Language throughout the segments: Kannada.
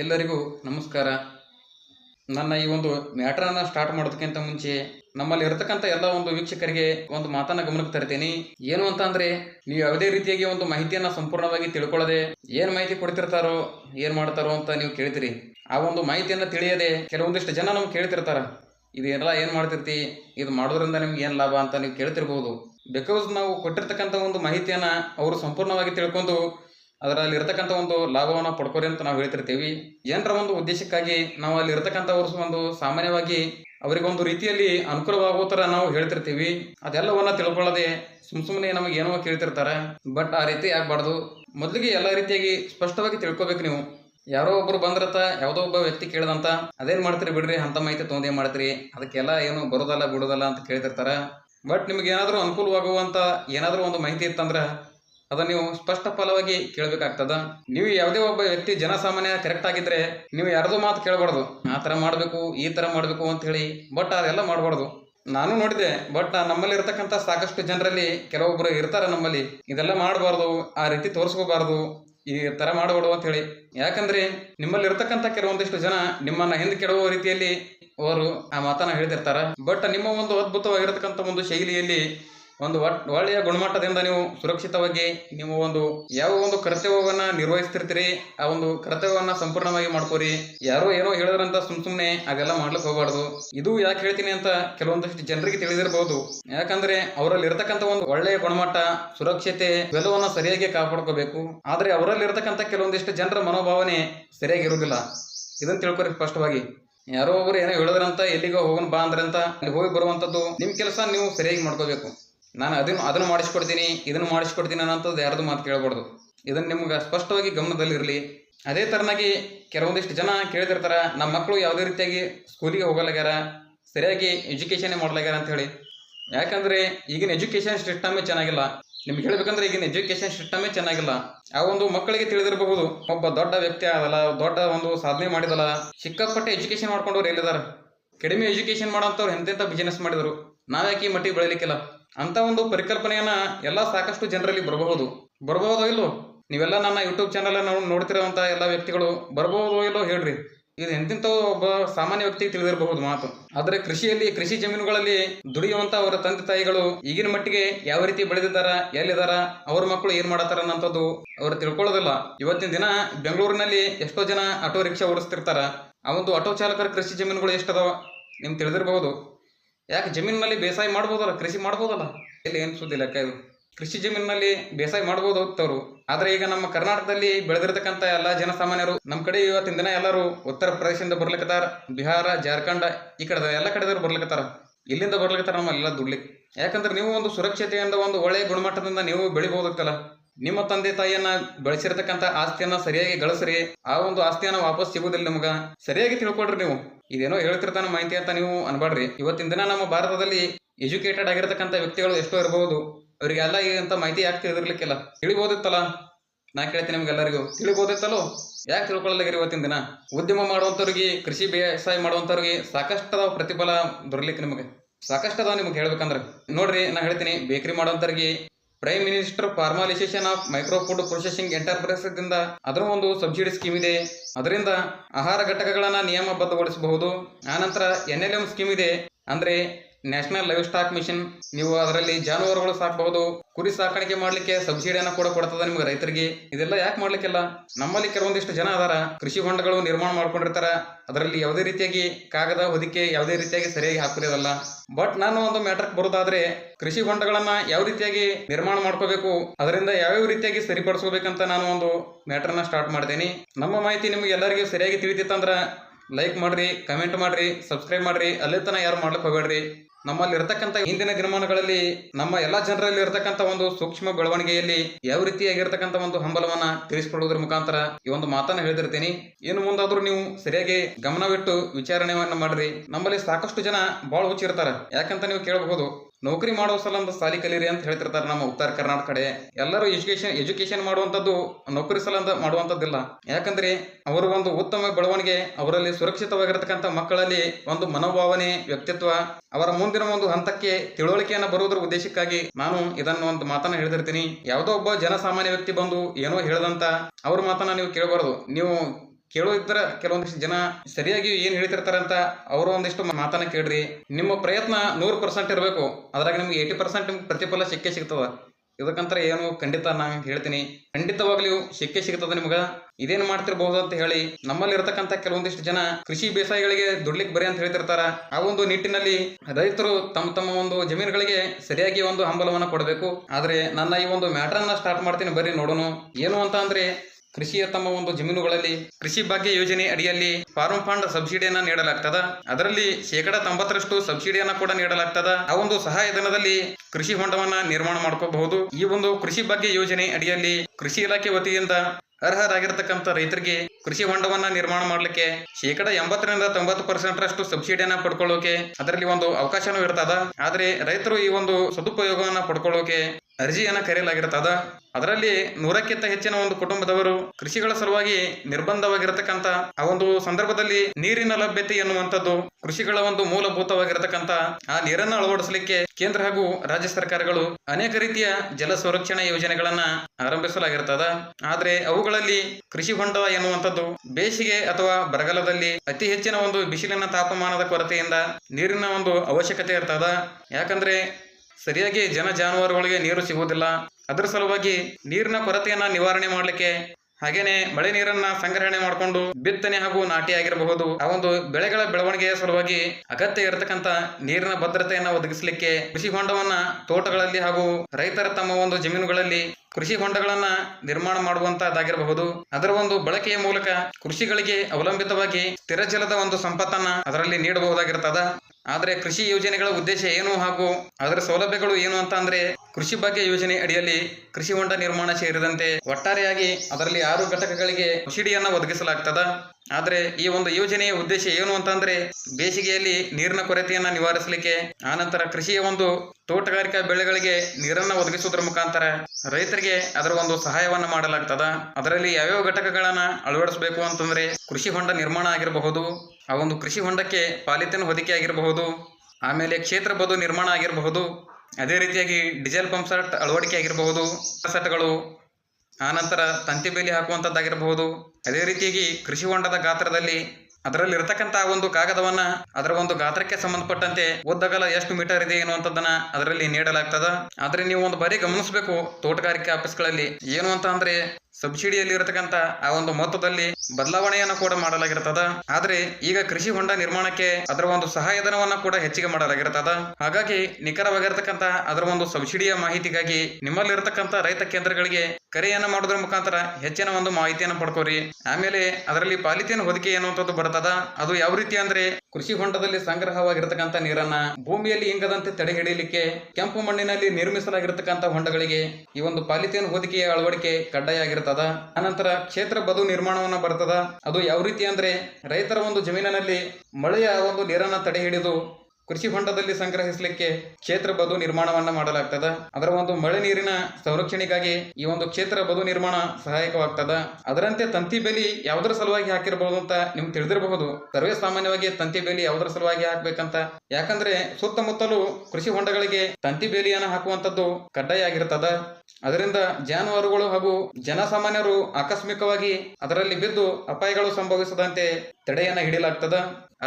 ಎಲ್ಲರಿಗೂ ನಮಸ್ಕಾರ. ನನ್ನ ಈ ಒಂದು ಮ್ಯಾಟ್ರನ್ನ ಸ್ಟಾರ್ಟ್ ಮಾಡೋದಕ್ಕಿಂತ ಮುಂಚೆ ನಮ್ಮಲ್ಲಿ ಇರತಕ್ಕಂಥ ಎಲ್ಲ ಒಂದು ವೀಕ್ಷಕರಿಗೆ ಒಂದು ಮಾತನ್ನ ಗಮನಕ್ಕೆ ತರ್ತೀನಿ. ಏನು ಅಂತ ಅಂದ್ರೆ ನೀವು ಯಾವುದೇ ರೀತಿಯಾಗಿ ಒಂದು ಮಾಹಿತಿಯನ್ನ ಸಂಪೂರ್ಣವಾಗಿ ತಿಳ್ಕೊಳ್ಳದೆ ಏನ್ ಮಾಹಿತಿ ಕೊಡ್ತಿರ್ತಾರೋ, ಏನ್ ಮಾಡ್ತಾರೋ ಅಂತ ನೀವು ಕೇಳ್ತೀರಿ. ಆ ಒಂದು ಮಾಹಿತಿಯನ್ನ ತಿಳಿಯದೆ ಕೆಲವೊಂದಿಷ್ಟು ಜನ ನಮ್ಗೆ ಕೇಳ್ತಿರ್ತಾರ. ಇದೆಲ್ಲ ಏನ್ ಮಾಡ್ತಿರ್ತಿ? ಇದು ಮಾಡೋದ್ರಿಂದ ನಿಮ್ಗೆ ಏನ್ ಲಾಭ ಅಂತ ನೀವು ಕೇಳ್ತಿರ್ಬೋದು. ಬಿಕಾಸ್ ನಾವು ಕೊಟ್ಟಿರ್ತಕ್ಕಂಥ ಒಂದು ಮಾಹಿತಿಯನ್ನ ಅವರು ಸಂಪೂರ್ಣವಾಗಿ ತಿಳ್ಕೊಂಡು ಅದರಲ್ಲಿ ಇರತಕ್ಕಂಥ ಒಂದು ಲಾಭವನ್ನು ಪಡ್ಕೋರಿ ಅಂತ ನಾವು ಹೇಳ್ತಿರ್ತೀವಿ. ಏನರ ಒಂದು ಉದ್ದೇಶಕ್ಕಾಗಿ ನಾವು ಅಲ್ಲಿ ಇರತಕ್ಕಂಥವ್ರು ಒಂದು ಸಾಮಾನ್ಯವಾಗಿ ಅವರಿಗೆ ಒಂದು ರೀತಿಯಲ್ಲಿ ಅನುಕೂಲವಾಗೋ ಥರ ನಾವು ಹೇಳ್ತಿರ್ತೀವಿ. ಅದೆಲ್ಲವನ್ನ ತಿಳ್ಕೊಳ್ಳದೆ ಸುಮ್ ಸುಮ್ಮನೆ ನಮಗೆ ಏನೋ ಕೇಳ್ತಿರ್ತಾರೆ. ಬಟ್ ಆ ರೀತಿ ಆಗಬಾರ್ದು. ಮೊದಲಿಗೆ ಎಲ್ಲ ರೀತಿಯಾಗಿ ಸ್ಪಷ್ಟವಾಗಿ ತಿಳ್ಕೊಬೇಕು ನೀವು. ಯಾರೋ ಒಬ್ರು ಬಂದ್ರತ, ಯಾವುದೋ ಒಬ್ಬ ವ್ಯಕ್ತಿ ಕೇಳಿದಂತ, ಅದೇನ್ ಮಾಡ್ತೀರಿ ಬಿಡ್ರಿ? ಅಂತ ಮಾಹಿತಿ ಏನ್ ಮಾಡ್ತೀರಿ? ಅದಕ್ಕೆಲ್ಲ ಏನು ಬರೋದಲ್ಲ, ಬಿಡೋದಲ್ಲ ಅಂತ ಕೇಳ್ತಿರ್ತಾರ. ಬಟ್ ನಿಮ್ಗೆ ಏನಾದರೂ ಅನುಕೂಲವಾಗುವಂತ ಏನಾದರೂ ಒಂದು ಮಾಹಿತಿ ಇತ್ತಂದ್ರ ಅದನ್ನ ನೀವು ಸ್ಪಷ್ಟ ಫಲವಾಗಿ ಕೇಳಬೇಕಾಗ್ತದ. ನೀವು ಯಾವುದೇ ಒಬ್ಬ ವ್ಯಕ್ತಿ ಜನಸಾಮಾನ್ಯ ಕರೆಕ್ಟ್ ಆಗಿದ್ರೆ ನೀವು ಯಾರ್ದು ಮಾತು ಕೇಳಬಾರ್ದು. ಆ ಥರ ಮಾಡಬೇಕು, ಈ ಥರ ಮಾಡಬೇಕು ಅಂತ ಹೇಳಿ ಬಟ್ ಅದೆಲ್ಲ ಮಾಡಬಾರ್ದು. ನಾನು ನೋಡಿದೆ ಬಟ್ ನಮ್ಮಲ್ಲಿ ಇರ್ತಕ್ಕಂಥ ಸಾಕಷ್ಟು ಜನರಲ್ಲಿ ಕೆಲವೊಬ್ಬರು ಇರ್ತಾರೆ ನಮ್ಮಲ್ಲಿ. ಇದೆಲ್ಲ ಮಾಡಬಾರ್ದು, ಆ ರೀತಿ ತೋರಿಸ್ಕೋಬಾರ್ದು, ಈ ತರ ಮಾಡಬಾರ್ದು ಅಂತ ಹೇಳಿ. ಯಾಕಂದ್ರೆ ನಿಮ್ಮಲ್ಲಿ ಇರ್ತಕ್ಕಂಥ ಕೆಲವೊಂದಿಷ್ಟು ಜನ ನಿಮ್ಮನ್ನ ಹಿಂದೆ ಕೆಡುವ ರೀತಿಯಲ್ಲಿ ಅವರು ಆ ಮಾತನ್ನ ಹೇಳ್ತಿರ್ತಾರ. ಬಟ್ ನಿಮ್ಮ ಒಂದು ಅದ್ಭುತವಾಗಿರತಕ್ಕಂಥ ಒಂದು ಶೈಲಿಯಲ್ಲಿ ಒಂದು ಒಳ್ಳೆಯ ಗುಣಮಟ್ಟದಿಂದ ನೀವು ಸುರಕ್ಷಿತವಾಗಿ ನೀವು ಒಂದು ಯಾವ ಒಂದು ಕರ್ತವ್ಯವನ್ನ ನಿರ್ವಹಿಸ್ತಿರ್ತೀರಿ, ಆ ಒಂದು ಕರ್ತವ್ಯವನ್ನ ಸಂಪೂರ್ಣವಾಗಿ ಮಾಡ್ಕೋರಿ. ಯಾರೋ ಏನೋ ಹೇಳಿದ್ರಂತ ಸುಮ್ ಸುಮ್ನೆ ಅದೆಲ್ಲ ಮಾಡ್ಲಿಕ್ಕೆ ಹೋಗಬಾರ್ದು. ಇದು ಯಾಕೆ ಹೇಳ್ತೀನಿ ಅಂತ ಕೆಲವೊಂದಷ್ಟು ಜನರಿಗೆ ತಿಳಿದಿರಬಹುದು ಯಾಕಂದ್ರೆ ಅವರಲ್ಲಿ ಇರತಕ್ಕಂತ ಒಂದು ಒಳ್ಳೆಯ ಗುಣಮಟ್ಟ, ಸುರಕ್ಷತೆ ಇವೆಲ್ಲವನ್ನ ಸರಿಯಾಗಿ ಕಾಪಾಡ್ಕೋಬೇಕು. ಆದ್ರೆ ಅವರಲ್ಲಿ ಇರತಕ್ಕಂತ ಕೆಲವೊಂದಿಷ್ಟು ಜನರ ಮನೋಭಾವನೆ ಸರಿಯಾಗಿ ಇರುವುದಿಲ್ಲ ಇದನ್ನ ತಿಳ್ಕೊರಿ ಸ್ಪಷ್ಟವಾಗಿ. ಯಾರೋ ಒಬ್ರು ಏನೋ ಹೇಳಿದ್ರಂತ, ಎಲ್ಲಿಗೋ ಹೋಗೋಣ ಬಾ ಅಂದ್ರಂತ, ಅಲ್ಲಿ ಹೋಗಿ ಬರುವಂತದ್ದು ನಿಮ್ ಕೆಲಸ ನೀವು ಸರಿಯಾಗಿ ಮಾಡ್ಕೋಬೇಕು. ನಾನು ಅದನ್ನು ಅದನ್ನು ಮಾಡಿಸ್ಕೊಡ್ತೀನಿ, ಇದನ್ನು ಮಾಡಿಸ್ಕೊಡ್ತೀನಿ ಅನ್ನೋಂಥದ್ದು ಯಾರ್ದು ಮಾತು ಕೇಳಬಾರ್ದು. ಇದನ್ನು ನಿಮ್ಗೆ ಸ್ಪಷ್ಟವಾಗಿ ಗಮನದಲ್ಲಿರಲಿ. ಅದೇ ತರನಾಗಿ ಕೆಲವೊಂದಿಷ್ಟು ಜನ ಕೇಳ್ತಿರ್ತಾರೆ ನಮ್ಮ ಮಕ್ಕಳು ಯಾವುದೇ ರೀತಿಯಾಗಿ ಸ್ಕೂಲಿಗೆ ಹೋಗಲಾಗ್ಯಾರ ಸರಿಯಾಗಿ ಎಜುಕೇಷನೇ ಮಾಡಲಾಗ್ಯಾರ ಅಂತ ಹೇಳಿ ಯಾಕಂದ್ರೆ ಈಗಿನ ಎಜುಕೇಷನ್ ಸಿಸ್ಟಮೇ ಚೆನ್ನಾಗಿಲ್ಲ. ನಿಮ್ಗೆ ಹೇಳ್ಬೇಕಂದ್ರೆ ಈಗಿನ ಎಜುಕೇಷನ್ ಸಿಸ್ಟಮೇ ಚೆನ್ನಾಗಿಲ್ಲ. ಆ ಒಂದು ಮಕ್ಕಳಿಗೆ ತಿಳಿದಿರಬಹುದು, ಒಬ್ಬ ದೊಡ್ಡ ವ್ಯಕ್ತಿ ಆದಲ್ಲ, ದೊಡ್ಡ ಒಂದು ಸಾಧನೆ ಮಾಡಿದಲ್ಲ. ಸಿಕ್ಕಾಪಟ್ಟೆ ಎಜುಕೇಷನ್ ಮಾಡ್ಕೊಂಡವ್ರು ಎಲ್ಲಿದ್ದಾರೆ ಕಡಿಮೆ ಎಜುಕೇಷನ್ ಮಾಡೋಂಥವ್ರು ಎಂತೆಂಥ ಬಿಸ್ನೆಸ್ ಮಾಡಿದರು? ನಾವ್ಯಾಕೆ ಈ ಮಟ್ಟಿಗೆ ಬೆಳಿಲಿಕ್ಕಿಲ್ಲ? ಅಂತ ಒಂದು ಪರಿಕಲ್ಪನೆಯನ್ನ ಎಲ್ಲ ಸಾಕಷ್ಟು ಜನರಲ್ಲಿ ಬರಬಹುದು. ಬರಬಹುದೋ ಇಲ್ಲೋ ನೀವೆಲ್ಲ ನನ್ನ ಯೂಟ್ಯೂಬ್ ಚಾನಲ್ ನೋಡ್ತಿರೋಂಥ ಎಲ್ಲ ವ್ಯಕ್ತಿಗಳು ಬರಬಹುದು ಇಲ್ಲೋ ಹೇಳ್ರಿ. ಇದು ಎಂತಿಂತ ಒಬ್ಬ ಸಾಮಾನ್ಯ ವ್ಯಕ್ತಿಗೆ ತಿಳಿದಿರಬಹುದು ಮಾತು. ಆದರೆ ಕೃಷಿಯಲ್ಲಿ, ಕೃಷಿ ಜಮೀನುಗಳಲ್ಲಿ ದುಡಿಯುವಂತ ಅವರ ತಂದೆ ತಾಯಿಗಳು ಈಗಿನ ಮಟ್ಟಿಗೆ ಯಾವ ರೀತಿ ಬೆಳೆದಿದ್ದಾರ ಎಲ್ಲಿದಾರ ಅವ್ರ ಮಕ್ಕಳು ಏನ್ ಮಾಡತ್ತಾರ ಅನ್ನೋದು ಅವ್ರು ತಿಳ್ಕೊಳ್ಳೋದಿಲ್ಲ. ಇವತ್ತಿನ ದಿನ ಬೆಂಗಳೂರಿನಲ್ಲಿ ಎಷ್ಟೋ ಜನ ಆಟೋ ರಿಕ್ಷಾ ಓಡಿಸ್ತಿರ್ತಾರ. ಆ ಒಂದು ಆಟೋ ಚಾಲಕರ ಕೃಷಿ ಜಮೀನುಗಳು ಎಷ್ಟದಾವ ನಿಮ್ಗೆ ತಿಳಿದಿರಬಹುದು. ಯಾಕೆ ಜಮೀನಿನಲ್ಲಿ ಬೇಸಾಯ ಮಾಡ್ಬೋದಲ್ಲ, ಕೃಷಿ ಮಾಡ್ಬೋದಲ್ಲ? ಇಲ್ಲಿ ಏನು ಸುದ್ದಿ ಲೆಕ್ಕ ಇದು? ಕೃಷಿ ಜಮೀನಿನಲ್ಲಿ ಬೇಸಾಯ ಮಾಡ್ಬೋದು ಅವರು ಆದರೆ ಈಗ ನಮ್ಮ ಕರ್ನಾಟಕದಲ್ಲಿ ಬೆಳೆದಿರ್ತಕ್ಕಂಥ ಎಲ್ಲ ಜನಸಾಮಾನ್ಯರು ನಮ್ಮ ಕಡೆ ಇವತ್ತಿನ ದಿನ ಎಲ್ಲರೂ ಉತ್ತರ ಪ್ರದೇಶದಿಂದ ಬರ್ಲಿಕ್ಕತ್ತಾರ ಬಿಹಾರ, ಜಾರ್ಖಂಡ್, ಈ ಕಡೆ ಎಲ್ಲ ಕಡೆದವ್ರು ಬರ್ಲಿಕ್ಕತ್ತಾರ ಇಲ್ಲಿಂದ ಬರ್ಲಿಕ್ಕತ್ತಾರ ನಮ್ಮಲ್ಲೆಲ್ಲ ದುಡ್ಲಿಕ್ಕೆ. ಯಾಕಂದ್ರೆ ನೀವು ಒಂದು ಸುರಕ್ಷತೆಯಿಂದ ಒಂದು ಒಳ್ಳೆಯ ಗುಣಮಟ್ಟದಿಂದ ನೀವು ಬೆಳಿಬೋದಕ್ಕಲ್ಲ ನಿಮ್ಮ ತಂದೆ ತಾಯಿಯನ್ನ ಬೆಳೆಸಿರತಕ್ಕಂತ ಆಸ್ತಿಯನ್ನ ಸರಿಯಾಗಿ ಗಳಿಸ್ರಿ. ಆ ಒಂದು ಆಸ್ತಿಯನ್ನ ವಾಪಸ್ ಸಿಗುದಿಲ್ಲ ನಿಮ್ಗ. ಸರಿಯಾಗಿ ತಿಳ್ಕೊಡ್ರಿ ನೀವು. ಇದೇನೋ ಹೇಳ್ತಿರ್ತಾನ ಮಾಹಿತಿ ಅಂತ ನೀವು ಅನ್ಬಾಡ್ರಿ ಇವತ್ತಿನ ದಿನ ನಮ್ಮ ಭಾರತದಲ್ಲಿ ಎಜುಕೇಟೆಡ್ ಆಗಿರ್ತಕ್ಕಂಥ ವ್ಯಕ್ತಿಗಳು ಎಷ್ಟೋ ಇರಬಹುದು. ಅವರಿಗೆಲ್ಲ ಅಂತ ಮಾಹಿತಿ ಯಾಕೆ ತಿಳಿದಿರ್ಲಿಕ್ಕಿಲ್ಲ? ತಿಳಿಬಹುದಿತ್ತಲ್ಲ ನಾ ಕೇಳ್ತೀನಿ ನಿಮ್ಗೆಲ್ಲರಿಗೂ. ತಿಳಿಬಹುದಿತ್ತಲ್ಲೋ ಯಾಕೆ ತಿಳ್ಕೊಳ್ಳಲಾಗಿರಿ ಇವತ್ತಿನ ದಿನ? ಉದ್ಯಮ ಮಾಡುವಂಥವ್ರಿಗೆ, ಕೃಷಿ ಬೇಸಾಯ ಮಾಡುವಂಥವ್ರಿಗೆ ಸಾಕಷ್ಟು ಪ್ರತಿಫಲ ದೊರಲಿಕ್ಕೆ ನಿಮಗೆ. ಸಾಕಷ್ಟು ಅದಾವ ನಿಮ್ಗೆ ಹೇಳ್ಬೇಕಂದ್ರೆ. ನೋಡ್ರಿ, ನಾ ಹೇಳ್ತೀನಿ. Bakery ಮಾಡುವಂಥವ್ರಿಗೆ prime minister formalisation of micro food processing enterprise ದಿಂದ ಅದರ ಒಂದು ಸಬ್ಸಿಡಿ ಸ್ಕೀಮ್ ಇದೆ. ಅದರಿಂದ ಆಹಾರ ಘಟಕಗಳನ್ನ ನಿಯಮಬದ್ಧಗೊಳಿಸಬಹುದು ಆನಂತರ ಎನ್ ಎಲ್ ಎಂ ಸ್ಕೀಮ್ ಇದೆ. ಅಂದ್ರೆ ನ್ಯಾಷನಲ್ ಲೈವ್ ಸ್ಟಾಕ್ ಮಿಷನ್. ನೀವು ಅದರಲ್ಲಿ ಜಾನುವಾರುಗಳು ಸಾಕಬಹುದು, ಕುರಿ ಸಾಕಾಣಿಕೆ ಮಾಡ್ಲಿಕ್ಕೆ ಸಬ್ಸಿಡಿಯನ್ನು ಕೂಡ ಕೊಡ್ತದ ನಿಮ್ಗೆ ರೈತರಿಗೆ. ಇದೆಲ್ಲ ಯಾಕೆ ಮಾಡ್ಲಿಕ್ಕಿಲ್ಲ? ನಮ್ಮಲ್ಲಿ ಕೆಲವೊಂದಿಷ್ಟು ಜನ ಅದಾರ, ಕೃಷಿ ಹೊಂಡಗಳು ನಿರ್ಮಾಣ ಮಾಡ್ಕೊಂಡಿರ್ತಾರ. ಅದರಲ್ಲಿ ಯಾವುದೇ ರೀತಿಯಾಗಿ ಕಾಗದ, ಹೊದಿಕೆ ಯಾವುದೇ ರೀತಿಯಾಗಿ ಸರಿಯಾಗಿ ಹಾಕಿರೋದಲ್ಲ ಬಟ್ ನಾನು ಒಂದು ಮ್ಯಾಟ್ರಕ್ ಬರೋದಾದ್ರೆ, ಕೃಷಿ ಹೊಂಡಗಳನ್ನ ಯಾವ ರೀತಿಯಾಗಿ ನಿರ್ಮಾಣ ಮಾಡ್ಕೋಬೇಕು, ಅದರಿಂದ ಯಾವ್ಯಾವ ರೀತಿಯಾಗಿ ಸರಿಪಡಿಸ್ಕೋಬೇಕಂತ ನಾನು ಒಂದು ಮ್ಯಾಟ್ರನ್ನ ಸ್ಟಾರ್ಟ್ ಮಾಡ್ತೇನೆ. ನಮ್ಮ ಮಾಹಿತಿ ನಿಮ್ಗೆ ಎಲ್ಲರಿಗೂ ಸರಿಯಾಗಿ ತಿಳಿತಿತ್ತಂದ್ರ ಲೈಕ್ ಮಾಡ್ರಿ, ಕಮೆಂಟ್ ಮಾಡ್ರಿ, ಸಬ್ಸ್ಕ್ರೈಬ್ ಮಾಡ್ರಿ, ಅಲ್ಲೇ ತನ ಯಾರು ಮಾಡ್ಲಿಕ್ಕೆ ಹೋಗ್ಬೇಡ್ರಿ. ನಮ್ಮಲ್ಲಿ ಇರತಕ್ಕಂತ ಹಿಂದಿನ ದಿನಮಾನಗಳಲ್ಲಿ ನಮ್ಮ ಎಲ್ಲಾ ಜನರಲ್ಲಿ ಇರತಕ್ಕಂತ ಒಂದು ಸೂಕ್ಷ್ಮ ಬೆಳವಣಿಗೆಯಲ್ಲಿ ಯಾವ ರೀತಿಯಾಗಿರ್ತಕ್ಕಂಥ ಒಂದು ಹಂಬಲವನ್ನ ತಿಳಿಸ್ಕೊಡೋದ್ರ ಮುಖಾಂತರ ಈ ಒಂದು ಮಾತನ್ನ ಹೇಳ್ತಿರ್ತೀನಿ ಏನು ಮುಂದಾದ್ರೂ ನೀವು ಸರಿಯಾಗಿ ಗಮನವಿಟ್ಟು ವಿಚಾರಣೆಯನ್ನ ಮಾಡ್ರಿ. ನಮ್ಮಲ್ಲಿ ಸಾಕಷ್ಟು ಜನ ಬಹಳ ಹುಚ್ಚಿರ್ತಾರ ಯಾಕಂತ ನೀವು ಕೇಳಬಹುದು. ನೌಕರಿ ಮಾಡೋ ಸಲಂದ ಸಾಲಿ ಕಲೀರಿ ಅಂತ ಹೇಳ್ತಿರ್ತಾರೆ ನಮ್ಮ ಉತ್ತರ ಕರ್ನಾಟಕ ಕಡೆ. ಎಲ್ಲರೂ ಎಜುಕೇಶನ್ ಎಜುಕೇಶನ್ ಮಾಡುವಂಥದ್ದು ನೌಕರಿ ಸಲಂದ ಮಾಡುವಂಥದ್ದಿಲ್ಲ. ಯಾಕಂದ್ರೆ ಅವರು ಒಂದು ಉತ್ತಮ ಬೆಳವಣಿಗೆ, ಅವರಲ್ಲಿ ಸುರಕ್ಷಿತವಾಗಿರತಕ್ಕಂಥ ಮಕ್ಕಳಲ್ಲಿ ಒಂದು ಮನೋಭಾವನೆ, ವ್ಯಕ್ತಿತ್ವ, ಅವರ ಮುಂದಿನ ಒಂದು ಹಂತಕ್ಕೆ ತಿಳುವಳಿಕೆಯನ್ನು ಬರುವುದರ ಉದ್ದೇಶಕ್ಕಾಗಿ ನಾನು ಇದನ್ನು ಒಂದು ಮಾತನ್ನ ಹೇಳ್ತಿರ್ತೀನಿ ಯಾವುದೋ ಒಬ್ಬ ಜನಸಾಮಾನ್ಯ ವ್ಯಕ್ತಿ ಬಂದು ಏನೋ ಹೇಳದಂತ, ಅವ್ರ ಮಾತನ್ನ ನೀವು ಕೇಳಬಾರದು. ನೀವು ಕೇಳೋದಿದ್ರ ಕೆಲವೊಂದಿಷ್ಟು ಜನ ಸರಿಯಾಗಿ ಏನ್ ಹೇಳ್ತಿರ್ತಾರಂತ ಅವರು ಒಂದಿಷ್ಟು ಮಾತನ್ನ ಕೇಳ್ರಿ. ನಿಮ್ಮ ಪ್ರಯತ್ನ ನೂರು ಪರ್ಸೆಂಟ್ ಇರಬೇಕು. ಅದ್ರಾಗ ನಿಮ್ಗೆ ಏಯ್ಟಿ ಪರ್ಸೆಂಟ್ ನಿಮ್ಗೆ ಪ್ರತಿಫಲ ಸಿಕ್ಕೆ ಸಿಗ್ತದ. ಇದಕ್ಕಂತರ ಏನು ಖಂಡಿತ ನಾನು ಹೇಳ್ತೀನಿ. ಖಂಡಿತವಾಗ್ಲೂ ಸಿಕ್ಕೆ ಸಿಗ್ತದ ನಿಮ್ಗ. ಇದೇನ್ ಮಾಡ್ತಿರ್ಬಹುದು ಅಂತ ಹೇಳಿ ನಮ್ಮಲ್ಲಿ ಇರತಕ್ಕಂತ ಕೆಲವೊಂದಿಷ್ಟು ಜನ ಕೃಷಿ ಬೇಸಾಯಗಳಿಗೆ ದುಡ್ಲಿಕ್ ಬರೀ ಅಂತ ಹೇಳ್ತಿರ್ತಾರ. ಆ ಒಂದು ನಿಟ್ಟಿನಲ್ಲಿ ರೈತರು ತಮ್ಮ ತಮ್ಮ ಒಂದು ಜಮೀನುಗಳಿಗೆ ಸರಿಯಾಗಿ ಒಂದು ಹಂಬಲವನ್ನ ಕೊಡಬೇಕು. ಆದ್ರೆ ನನ್ನ ಈ ಒಂದು ಮ್ಯಾಟರ್ ಅನ್ನ ಸ್ಟಾರ್ಟ್ ಮಾಡ್ತೀನಿ ಬರೀ ನೋಡೋಣ. ಏನು ಅಂತ ಅಂದ್ರೆ ಕೃಷಿಯ ತಮ್ಮ ಒಂದು ಜಮೀನುಗಳಲ್ಲಿ ಕೃಷಿ ಭಾಗ್ಯ ಯೋಜನೆ ಅಡಿಯಲ್ಲಿ ಫಾರ್ಮ್ ಫಂಡ್ ಸಬ್ಸಿಡಿಯನ್ನ ನೀಡಲಾಗ್ತದ. ಅದರಲ್ಲಿ ಶೇಕಡ ತೊಂಬತ್ತರಷ್ಟು ಸಬ್ಸಿಡಿಯನ್ನ ಕೂಡ ನೀಡಲಾಗ್ತದ. ಆ ಒಂದು ಸಹಾಯಧನದಲ್ಲಿ ಕೃಷಿ ಹೊಂಡವನ್ನ ನಿರ್ಮಾಣ ಮಾಡ್ಕೋಬಹುದು. ಈ ಒಂದು ಕೃಷಿ ಭಾಗ್ಯ ಯೋಜನೆ ಅಡಿಯಲ್ಲಿ ಕೃಷಿ ಇಲಾಖೆ ವತಿಯಿಂದ ಅರ್ಹರಾಗಿರ್ತಕ್ಕಂಥ ರೈತರಿಗೆ ಕೃಷಿ ಹೊಂಡವನ್ನ ನಿರ್ಮಾಣ ಮಾಡಲಿಕ್ಕೆ ಶೇಕಡ ಎಂಬತ್ತರಿಂದ ತೊಂಬತ್ತು ಪರ್ಸೆಂಟ್ ರಷ್ಟು ಸಬ್ಸಿಡಿಯನ್ನ ಪಡ್ಕೊಳ್ಳೋಕೆ ಅದರಲ್ಲಿ ಒಂದು ಅವಕಾಶನೂ ಇರ್ತದ. ಆದ್ರೆ ರೈತರು ಈ ಒಂದು ಸದುಪಯೋಗವನ್ನ ಪಡ್ಕೊಳ್ಳೋಕೆ ಅರ್ಜಿಯನ್ನ ಕರೆಯಲಾಗಿರ್ತದ ಅದರಲ್ಲಿ ನೂರಕ್ಕಿಂತ ಹೆಚ್ಚಿನ ಒಂದು ಕುಟುಂಬದವರು ಕೃಷಿಗಳ ಸಲುವಾಗಿ ನಿರ್ಬಂಧವಾಗಿರತಕ್ಕಂತ ಆ ಒಂದು ಸಂದರ್ಭದಲ್ಲಿ ನೀರಿನ ಲಭ್ಯತೆ ಎನ್ನುವಂಥದ್ದು ಕೃಷಿಗಳ ಒಂದು ಮೂಲಭೂತವಾಗಿರತಕ್ಕಂತ ಆ ನೀರನ್ನು ಅಳವಡಿಸಲಿಕ್ಕೆ ಕೇಂದ್ರ ಹಾಗೂ ರಾಜ್ಯ ಸರ್ಕಾರಗಳು ಅನೇಕ ರೀತಿಯ ಜಲ ಸಂರಕ್ಷಣಾ ಯೋಜನೆಗಳನ್ನ ಆರಂಭಿಸಲಾಗಿರ್ತದ ಆದ್ರೆ ಅವುಗಳಲ್ಲಿ ಕೃಷಿ ಹೊಂಡ ಎನ್ನುವಂಥದ್ದು ಬೇಸಿಗೆ ಅಥವಾ ಬರಗಾಲದಲ್ಲಿ ಅತಿ ಹೆಚ್ಚಿನ ಒಂದು ಬಿಸಿಲಿನ ತಾಪಮಾನದ ಕೊರತೆಯಿಂದ ನೀರಿನ ಒಂದು ಅವಶ್ಯಕತೆ ಇರ್ತದ ಯಾಕಂದ್ರೆ ಸರಿಯಾಗಿ ಜನ ಜಾನುವಾರುಗಳಿಗೆ ನೀರು ಸಿಗುವುದಿಲ್ಲ. ಅದರ ಸಲುವಾಗಿ ನೀರಿನ ಕೊರತೆಯನ್ನ ನಿವಾರಣೆ ಮಾಡಲಿಕ್ಕೆ ಹಾಗೇನೆ ಮಳೆ ನೀರನ್ನ ಸಂಗ್ರಹಣೆ ಮಾಡಿಕೊಂಡು ಬಿತ್ತನೆ ಹಾಗೂ ನಾಟಿ ಆಗಿರಬಹುದು. ಆ ಒಂದು ಬೆಳೆಗಳ ಬೆಳವಣಿಗೆಯ ಸಲುವಾಗಿ ಅಗತ್ಯ ಇರತಕ್ಕಂತ ನೀರಿನ ಭದ್ರತೆಯನ್ನ ಒದಗಿಸಲಿಕ್ಕೆ ಕೃಷಿ ಹೊಂಡವನ್ನ ತೋಟಗಳಲ್ಲಿ ಹಾಗೂ ರೈತರ ತಮ್ಮ ಒಂದು ಜಮೀನುಗಳಲ್ಲಿ ಕೃಷಿ ಹೊಂಡಗಳನ್ನ ನಿರ್ಮಾಣ ಮಾಡುವಂತಹದ್ದಾಗಿರಬಹುದು. ಅದರ ಒಂದು ಬಳಕೆಯ ಮೂಲಕ ಕೃಷಿಗಳಿಗೆ ಅವಲಂಬಿತವಾಗಿ ಸ್ಥಿರ ಒಂದು ಸಂಪತ್ತನ್ನ ಅದರಲ್ಲಿ ನೀಡಬಹುದಾಗಿರ್ತದ. ಆದ್ರೆ ಕೃಷಿ ಯೋಜನೆಗಳ ಉದ್ದೇಶ ಏನು ಹಾಗೂ ಅದರ ಸೌಲಭ್ಯಗಳು ಏನು ಅಂತ ಅಂದ್ರೆ ಕೃಷಿ ಭಾಗ್ಯ ಯೋಜನೆ ಅಡಿಯಲ್ಲಿ ಕೃಷಿ ಹೊಂಡ ನಿರ್ಮಾಣ ಸೇರಿದಂತೆ ಒಟ್ಟಾರೆಯಾಗಿ ಅದರಲ್ಲಿ ಆರು ಘಟಕಗಳಿಗೆ ಸಬ್ಸಿಡಿಯನ್ನ ಒದಗಿಸಲಾಗ್ತದ. ಆದ್ರೆ ಈ ಒಂದು ಯೋಜನೆಯ ಉದ್ದೇಶ ಏನು ಅಂತಂದ್ರೆ ಬೇಸಿಗೆಯಲ್ಲಿ ನೀರಿನ ಕೊರತೆಯನ್ನ ನಿವಾರಿಸಲಿಕ್ಕೆ, ಆನಂತರ ಕೃಷಿಯ ಒಂದು ತೋಟಗಾರಿಕಾ ಬೆಳೆಗಳಿಗೆ ನೀರನ್ನ ಒದಗಿಸುವುದರ ಮುಖಾಂತರ ರೈತರಿಗೆ ಅದರ ಒಂದು ಸಹಾಯವನ್ನ ಮಾಡಲಾಗ್ತದ. ಅದರಲ್ಲಿ ಯಾವ್ಯಾವ ಘಟಕಗಳನ್ನ ಅಳವಡಿಸಬೇಕು ಅಂತಂದ್ರೆ ಕೃಷಿ ಹೊಂಡ ನಿರ್ಮಾಣ ಆಗಿರಬಹುದು ಆ ಒಂದು ಕೃಷಿ ಹೊಂಡಕ್ಕೆ ಪಾಲಿಥಿನ್ ಹೊದಿಕೆ ಆಗಿರಬಹುದು, ಆಮೇಲೆ ಕ್ಷೇತ್ರ ಬದು ನಿರ್ಮಾಣ ಆಗಿರಬಹುದು, ಅದೇ ರೀತಿಯಾಗಿ ಡೀಸೆಲ್ ಪಂಪ್ ಸೆಟ್ ಅಳವಡಿಕೆ ಆಗಿರಬಹುದು, ಸೆಟ್ಗಳು ಆನಂತರ ತಂತಿ ಬೇಲಿ ಹಾಕುವಂಥದ್ದಾಗಿರಬಹುದು, ಅದೇ ರೀತಿಯಾಗಿ ಕೃಷಿ ಹೊಂಡದ ಗಾತ್ರದಲ್ಲಿ ಅದರಲ್ಲಿ ಇರತಕ್ಕಂತ ಒಂದು ಕಾಗದವನ್ನ ಅದರ ಒಂದು ಗಾತ್ರಕ್ಕೆ ಸಂಬಂಧಪಟ್ಟಂತೆ ಉದ್ದಗಲ ಎಷ್ಟು ಮೀಟರ್ ಇದೆ ಅನ್ನುವಂಥದ್ದನ್ನ ಅದರಲ್ಲಿ ನೀಡಲಾಗ್ತದ. ಆದ್ರೆ ನೀವು ಒಂದು ಬಾರಿ ಗಮನಿಸಬೇಕು, ತೋಟಗಾರಿಕೆ ಆಫೀಸ್ಗಳಲ್ಲಿ. ಏನು ಅಂತ ಅಂದ್ರೆ ಸಬ್ಸಿಡಿಯಲ್ಲಿ ಇರತಕ್ಕಂತ ಆ ಒಂದು ಮೊತ್ತದಲ್ಲಿ ಬದಲಾವಣೆಯನ್ನು ಕೂಡ ಮಾಡಲಾಗಿರ್ತದ. ಆದ್ರೆ ಈಗ ಕೃಷಿ ಹೊಂಡ ನಿರ್ಮಾಣಕ್ಕೆ ಅದರ ಒಂದು ಸಹಾಯಧನವನ್ನ ಕೂಡ ಹೆಚ್ಚಿಗೆ ಮಾಡಲಾಗಿರ್ತದ. ಹಾಗಾಗಿ ನಿಖರವಾಗಿರತಕ್ಕಂತ ಅದರ ಒಂದು ಸಬ್ಸಿಡಿಯ ಮಾಹಿತಿಗಾಗಿ ನಿಮ್ಮಲ್ಲಿರತಕ್ಕಂತ ರೈತ ಕೇಂದ್ರಗಳಿಗೆ ಕರೆಯನ್ನ ಮಾಡೋದ್ರ ಮುಖಾಂತರ ಹೆಚ್ಚಿನ ಒಂದು ಮಾಹಿತಿಯನ್ನು ಪಡ್ಕೋರಿ. ಆಮೇಲೆ ಅದರಲ್ಲಿ ಪಾಲಿಥಿನ್ ಹೊದಿಕೆ ಅನ್ನುವಂಥದ್ದು ಬರ್ತದ. ಅದು ಯಾವ ರೀತಿ ಅಂದ್ರೆ ಕೃಷಿ ಹೊಂಡದಲ್ಲಿ ಸಂಗ್ರಹವಾಗಿರ್ತಕ್ಕಂಥ ನೀರನ್ನ ಭೂಮಿಯಲ್ಲಿ ಇಂಗದಂತೆ ತಡೆ ಹಿಡಿಯಲಿಕ್ಕೆ ಕೆಂಪು ಮಣ್ಣಿನಲ್ಲಿ ನಿರ್ಮಿಸಲಾಗಿರ್ತಕ್ಕಂಥ ಹೊಂಡಗಳಿಗೆ ಈ ಒಂದು ಪಾಲಿಥಿನ್ ಹೊದಿಕೆಯ ಅಳವಡಿಕೆ ಕಡ್ಡಾಯ ಆಗಿರ್ತದ ಅನಂತರ ಕ್ಷೇತ್ರ ಬದು ನಿರ್ಮಾಣವನ್ನ ಬರ್ತದ. ಅದು ಯಾವ ರೀತಿ ಅಂದ್ರೆ ರೈತರ ಒಂದು ಜಮೀನಿನಲ್ಲಿ ಮಳೆಯ ಒಂದು ನೀರನ್ನ ತಡೆ ಹಿಡಿದು ಕೃಷಿ ಹೊಂಡದಲ್ಲಿ ಸಂಗ್ರಹಿಸಲಿಕ್ಕೆ ಕ್ಷೇತ್ರ ಬದು ನಿರ್ಮಾಣವನ್ನ ಮಾಡಲಾಗ್ತದ. ಅದರ ಒಂದು ಮಳೆ ನೀರಿನ ಸಂರಕ್ಷಣೆಗಾಗಿ ಈ ಒಂದು ಕ್ಷೇತ್ರ ಬದು ನಿರ್ಮಾಣ ಸಹಾಯಕವಾಗ್ತದ. ಅದರಂತೆ ತಂತಿ ಬೇಲಿ ಯಾವುದರ ಸಲುವಾಗಿ ಹಾಕಿರಬಹುದು ಅಂತ ನಿಮ್ಗೆ ತಿಳಿದಿರಬಹುದು. ಸರ್ವೇ ಸಾಮಾನ್ಯವಾಗಿ ತಂತಿ ಬೇಲಿ ಯಾವುದರ ಸಲುವಾಗಿ ಹಾಕ್ಬೇಕಂತ. ಯಾಕಂದ್ರೆ ಸುತ್ತಮುತ್ತಲು ಕೃಷಿ ಹೊಂಡಗಳಿಗೆ ತಂತಿ ಬೇಲಿಯನ್ನು ಹಾಕುವಂತದ್ದು ಕಡ್ಡಾಯ ಆಗಿರ್ತದ. ಅದರಿಂದ ಜಾನುವಾರುಗಳು ಹಾಗೂ ಜನಸಾಮಾನ್ಯರು ಆಕಸ್ಮಿಕವಾಗಿ ಅದರಲ್ಲಿ ಬಿದ್ದು ಅಪಾಯಗಳು ಸಂಭವಿಸದಂತೆ ತಡೆಯನ್ನ ಹಿಡಿಯಲಾಗ್ತದ.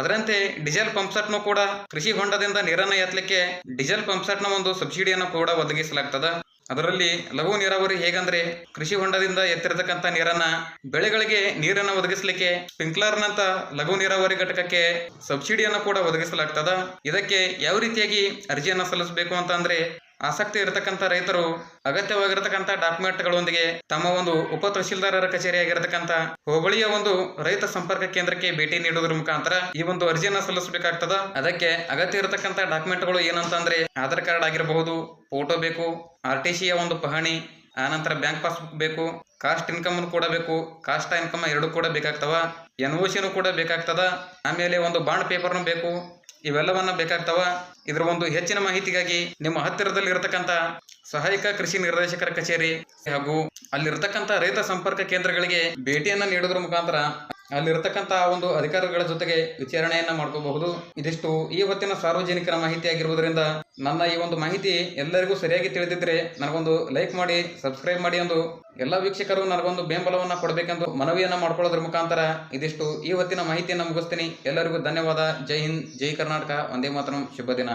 ಅದರಂತೆ ಡೀಸೆಲ್ ಪಂಪ್ ಸೆಟ್ನು ಕೂಡ ಕೃಷಿ ಹೊಂಡದಿಂದ ನೀರನ್ನು ಎತ್ತಲಿಕ್ಕೆ ಡೀಸೆಲ್ ಪಂಪ್ ಸೆಟ್ನ ಒಂದು ಸಬ್ಸಿಡಿಯನ್ನು ಕೂಡ ಒದಗಿಸಲಾಗ್ತದ. ಅದರಲ್ಲಿ ಲಘು ನೀರಾವರಿ ಹೇಗಂದ್ರೆ ಕೃಷಿ ಹೊಂಡದಿಂದ ಎತ್ತಿರತಕ್ಕಂತ ನೀರನ್ನ ಬೆಳೆಗಳಿಗೆ ನೀರನ್ನು ಒದಗಿಸಲಿಕ್ಕೆ ಸ್ಪ್ರಿಂಕ್ಲರ್ನಂತ ಲಘು ನೀರಾವರಿ ಘಟಕಕ್ಕೆ ಸಬ್ಸಿಡಿಯನ್ನು ಕೂಡ ಒದಗಿಸಲಾಗ್ತದ. ಇದಕ್ಕೆ ಯಾವ ರೀತಿಯಾಗಿ ಅರ್ಜಿಯನ್ನು ಸಲ್ಲಿಸಬೇಕು ಅಂತ ಅಂದ್ರೆ ಆಸಕ್ತಿ ಇರತಕ್ಕಂಥ ರೈತರು, ಅಗತ್ಯವಾಗಿರತಕ್ಕಂಥ ಡಾಕ್ಯುಮೆಂಟ್ಗಳೊಂದಿಗೆ ತಮ್ಮ ಒಂದು ಉಪ ತಹಶೀಲ್ದಾರರ ಕಚೇರಿಯಾಗಿರತಕ್ಕಂಥ ಹೋಬಳಿಯ ಒಂದು ರೈತ ಸಂಪರ್ಕ ಕೇಂದ್ರಕ್ಕೆ ಭೇಟಿ ನೀಡುವುದರ ಮುಖಾಂತರ ಈ ಒಂದು ಅರ್ಜಿಯನ್ನು ಸಲ್ಲಿಸಬೇಕಾಗ್ತದ. ಅದಕ್ಕೆ ಅಗತ್ಯ ಇರತಕ್ಕಂಥ ಡಾಕ್ಯುಮೆಂಟ್ಗಳು ಏನಂತಂದ್ರೆ ಆಧಾರ್ ಕಾರ್ಡ್ ಆಗಿರಬಹುದು ಫೋಟೋ ಬೇಕು ಆರ್ ಟಿ ಸಿಯ ಒಂದು ಪಹಣಿ ಆನಂತರ ಬ್ಯಾಂಕ್ ಪಾಸ್ಬುಕ್ ಬೇಕು ಕಾಸ್ಟ್ ಇನ್ಕಮ್ ಕೂಡ ಬೇಕು ಕಾಸ್ಟ್ ಇನ್ಕಮ್ ಎರಡು ಕೂಡ ಬೇಕಾಗ್ತವ. ಎನ್ ಒ ಸಿನೂ ಕೂಡ ಬೇಕಾಗ್ತದ. ಆಮೇಲೆ ಒಂದು ಬಾಂಡ್ ಪೇಪರ್ನು ಬೇಕು. ಇವೆಲ್ಲವನ್ನ ಬೇಕಾಗ್ತಾವ. ಇದರ ಒಂದು ಹೆಚ್ಚಿನ ಮಾಹಿತಿಗಾಗಿ ನಿಮ್ಮ ಹತ್ತಿರದಲ್ಲಿ ಇರತಕ್ಕಂತ ಸಹಾಯಕ ಕೃಷಿ ನಿರ್ದೇಶಕರ ಕಚೇರಿ ಹಾಗೂ ಅಲ್ಲಿರ್ತಕ್ಕಂತ ರೈತ ಸಂಪರ್ಕ ಕೇಂದ್ರಗಳಿಗೆ ಭೇಟಿಯನ್ನ ನೀಡೋದ್ರ ಮುಖಾಂತರ ಅಲ್ಲಿರ್ತಕ್ಕಂಥ ಒಂದು ಅಧಿಕಾರಿಗಳ ಜೊತೆಗೆ ವಿಚಾರಣೆಯನ್ನ ಮಾಡ್ಕೋಬಹುದು. ಇದಿಷ್ಟು ಈ ಹೊತ್ತಿನ ಸಾರ್ವಜನಿಕರ ಮಾಹಿತಿ ಆಗಿರುವುದರಿಂದ ನನ್ನ ಈ ಒಂದು ಮಾಹಿತಿ ಎಲ್ಲರಿಗೂ ಸರಿಯಾಗಿ ತಿಳಿದಿದ್ರೆ ನನಗೊಂದು ಲೈಕ್ ಮಾಡಿ, ಸಬ್ಸ್ಕ್ರೈಬ್ ಮಾಡಿ ಎಂದು ಎಲ್ಲ ವೀಕ್ಷಕರು ನನಗೊಂದು ಬೆಂಬಲವನ್ನ ಕೊಡಬೇಕೆಂದು ಮನವಿಯನ್ನ ಮಾಡ್ಕೊಳ್ಳೋದ್ರ ಮುಖಾಂತರ ಇದಿಷ್ಟು ಈ ಹೊತ್ತಿನ ಮಾಹಿತಿಯನ್ನು ಮುಗಿಸ್ತೀನಿ. ಎಲ್ಲರಿಗೂ ಧನ್ಯವಾದ. ಜೈ ಹಿಂದ್, ಜೈ ಕರ್ನಾಟಕ. ಒಂದೇ ಮಾತ್ರ. ಶುಭ ದಿನ.